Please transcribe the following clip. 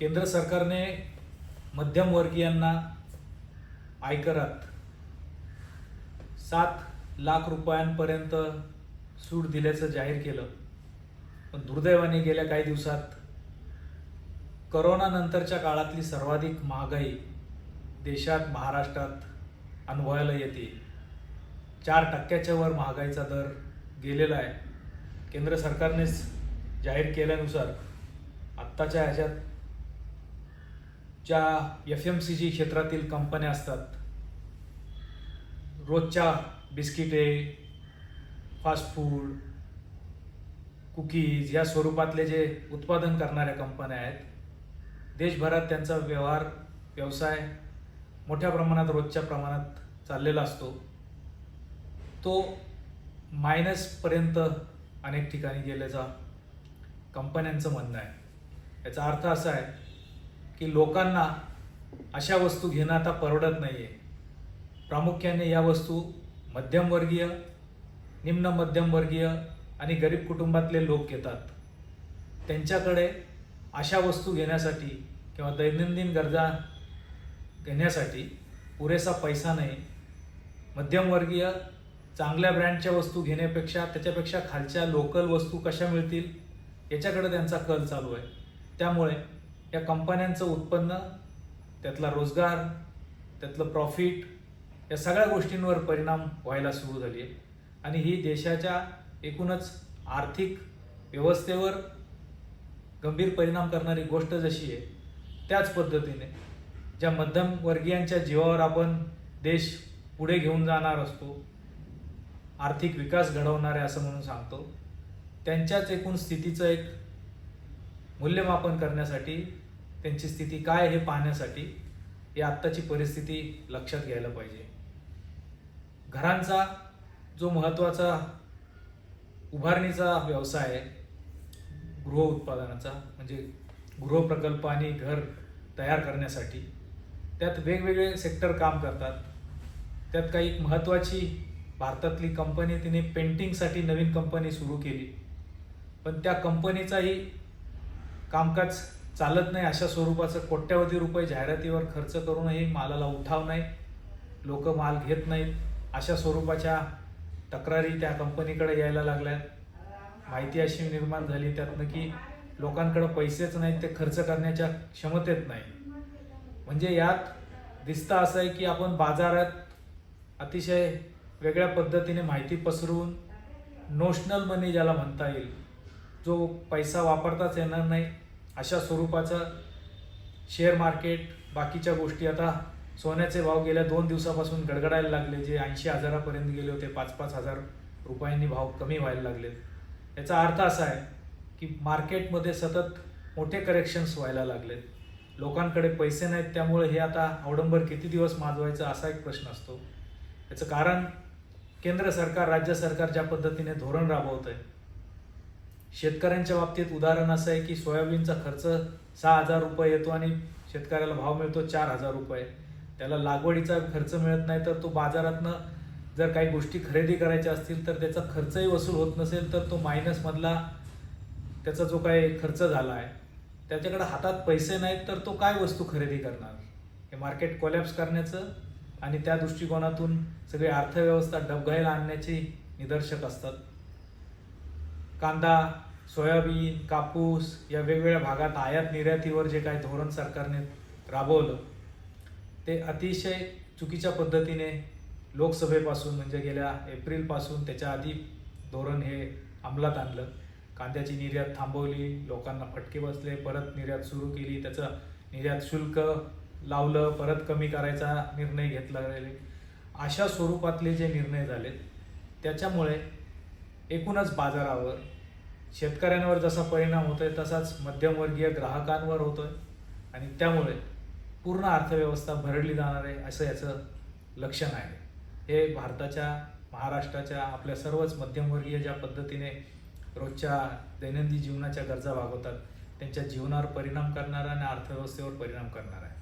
केंद्र सरकारने मध्यमवर्गीयांना आयकरात सात लाख रुपयांपर्यंत सूट दिल्याचं जाहीर केलं. पण दुर्दैवाने गेल्या काही दिवसात करोनानंतरच्या काळातली सर्वाधिक महागाई देशात महाराष्ट्रात अनुभवायला येते. चार टक्क्याच्या वर महागाईचा दर गेलेला आहे. केंद्र सरकारनेच जाहीर केल्यानुसार आत्ताच्या ह्याच्यात ज्या एफ एम सी जी क्षेत्रातील कंपन्या असतात रोजच्या बिस्किटे फास्ट फूड कुकीज या स्वरूपातले जे उत्पादन करणाऱ्या कंपन्या आहेत देशभरात त्यांचा व्यवहार व्यवसाय मोठ्या प्रमाणात रोजच्या प्रमाणात चाललेला असतो. तो मायनसपर्यंत अनेक ठिकाणी गेल्याचा कंपन्यांचं म्हणणं आहे. याचा अर्थ असा आहे की लोकांना अशा वस्तू घेणं आता परवडत नाही आहे प्रामुख्याने या वस्तू मध्यमवर्गीय निम्न मध्यमवर्गीय आणि गरीब कुटुंबातले लोक घेतात. त्यांच्याकडे अशा वस्तू घेण्यासाठी किंवा दैनंदिन गरजा घेण्यासाठी पुरेसा पैसा नाही. मध्यमवर्गीय चांगल्या ब्रँडच्या वस्तू घेण्यापेक्षा त्याच्यापेक्षा खालच्या लोकल वस्तू कशा मिळतील याच्याकडे त्यांचा कल चालू आहे. त्यामुळे या कंपन्यांचं उत्पन्न त्यातला रोजगार त्यातलं प्रॉफिट या सगळ्या गोष्टींवर परिणाम व्हायला सुरू झाली आहे. आणि ही देशाच्या एकूणच आर्थिक व्यवस्थेवर गंभीर परिणाम करणारी गोष्ट जशी आहे त्याच पद्धतीने ज्या मध्यमवर्गीयांच्या जीवावर आपण देश पुढे घेऊन जाणार असतो आर्थिक विकास घडवणारे असं म्हणून सांगतो त्यांच्याच एकूण स्थितीचं एक मूल्यमापन करण्यासाठी त्यांची स्थिती काय हे पाहण्यासाठी ही आत्ताची परिस्थिती लक्षात घ्यायला पाहिजे. घरांचा जो महत्त्वाचा उभारणीचा व्यवसाय आहे गृह उत्पादनाचा म्हणजे गृहप्रकल्प आणि घर तयार करण्यासाठी त्यात वेगवेगळे सेक्टर काम करतात. त्यात काही महत्त्वाची भारतातली कंपनी तिने पेंटिंगसाठी नवीन कंपनी सुरू केली. पण त्या कंपनीचाही कामकाज चालत नाही अशा स्वरूपाचं कोट्यवधी रुपये जाहिरातीवर खर्च करूनही मालाला उठाव नाही. लोक माल घेत नाहीत. अशा स्वरूपाच्या तक्रारी त्या कंपनीकडे यायला लागल्या माहिती अशी निर्माण झाली त्यातनं की लोकांकडे पैसेच नाहीत ते खर्च करण्याच्या क्षमतेत नाही. म्हणजे यात दिसतं असं आहे की आपण बाजारात अतिशय वेगळ्या पद्धतीने माहिती पसरवून नोशनल मनी ज्याला म्हणता येईल जो पैसा वापरताच येणार नाही अशा स्वरूपाचं शेअर मार्केट बाकीच्या गोष्टी आता सोन्याचे भाव गेल्या दोन दिवसापासून गडगडायला लागले. जे ऐंशी हजारापर्यंत गेले होते पाच पाच हजार रुपयांनी भाव कमी व्हायला लागलेत याचा अर्थ असा आहे की मार्केटमध्ये सतत मोठे करेक्शन्स व्हायला लागलेत लोकांकडे पैसे नाहीत त्यामुळे हे आता अवडंबर किती दिवस माजवायचं असा एक प्रश्न असतो. याचं कारण केंद्र सरकार राज्य सरकार ज्या पद्धतीने धोरण राबवत आहे शेतकऱ्यांच्या बाबतीत उदाहरण असं आहे की सोयाबीनचा खर्च सहा हजार रुपये येतो आणि शेतकऱ्याला भाव मिळतो चार हजार रुपये. त्याला लागवडीचा खर्च मिळत नाही तर तो बाजारातनं जर काही गोष्टी खरेदी करायच्या असतील तर त्याचा खर्चही वसूल होत नसेल तर तो मायनसमधला त्याचा जो काही खर्च झाला आहे त्याच्याकडे हातात पैसे नाहीत तर तो काय वस्तू खरेदी करणार? हे मार्केट कोलॅप्स करण्याचं आणि त्या दृष्टिकोनातून सगळी अर्थव्यवस्था डबघाईला आणण्याची निदर्शक असतात. कांदा सोयाबीन कापूस या वेगवेगळ्या भागात आयात निर्यातीवर जे काही धोरण सरकारने राबवलं ते अतिशय चुकीच्या पद्धतीने लोकसभेपासून म्हणजे गेल्या एप्रिलपासून त्याच्या आधी धोरण हे अंमलात आणलं. कांद्याची निर्यात थांबवली लोकांना फटके बसले परत निर्यात सुरू केली त्याचं निर्यात शुल्क लावलं परत कमी करायचा निर्णय घेतला गेले. अशा स्वरूपातले जे निर्णय झाले त्याच्यामुळे एकूणच बाजारावर शेतकऱ्यांवर जसा परिणाम होतोय तसाच मध्यमवर्गीय ग्राहकांवर होतोय. आणि त्यामुळे पूर्ण अर्थव्यवस्था भरडली जाणार आहे असं याचं लक्षण आहे. हे भारताच्या महाराष्ट्राच्या आपल्या सर्वच मध्यमवर्गीय ज्या पद्धतीने रोजच्या दैनंदिन जीवनाच्या गरजा भागवतात त्यांच्या जीवनावर परिणाम करणारा आणि अर्थव्यवस्थेवर परिणाम करणार आहे.